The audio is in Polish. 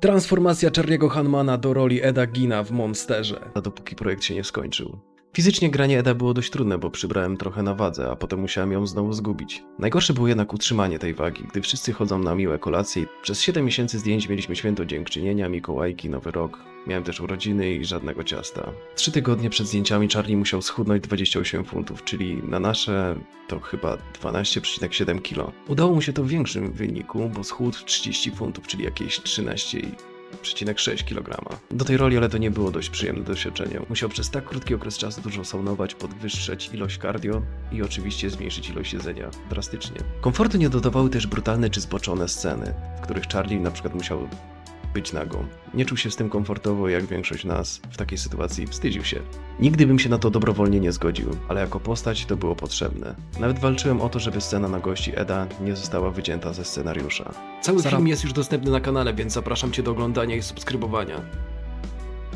Transformacja Charlie'ego Hanmana do roli Eda Gina w Monsterze. A dopóki projekt się nie skończył. Fizycznie granie Eda było dość trudne, bo przybrałem trochę na wadze, a potem musiałem ją znowu zgubić. Najgorsze było jednak utrzymanie tej wagi, gdy wszyscy chodzą na miłe kolacje. Przez 7 miesięcy zdjęć mieliśmy święto dziękczynienia, Mikołajki, Nowy Rok. Miałem też urodziny i żadnego ciasta. Trzy tygodnie przed zdjęciami Charlie musiał schudnąć 28 funtów, czyli na nasze to chyba 12,7 kg. Udało mu się to w większym wyniku, bo schudł 30 funtów, czyli jakieś 13,6 kg. Do tej roli ale to nie było dość przyjemne doświadczenie. Musiał przez tak krótki okres czasu dużo saunować, podwyższać ilość cardio i oczywiście zmniejszyć ilość jedzenia drastycznie. Komfortu nie dodawały też brutalne czy zboczone sceny, w których Charlie na przykład musiał być nago. Nie czuł się z tym komfortowo, jak większość nas w takiej sytuacji wstydził się. Nigdy bym się na to dobrowolnie nie zgodził, ale jako postać to było potrzebne. Nawet walczyłem o to, żeby scena na gości Eda nie została wycięta ze scenariusza. Cały Sara- film jest już dostępny na kanale, więc zapraszam Cię do oglądania i subskrybowania.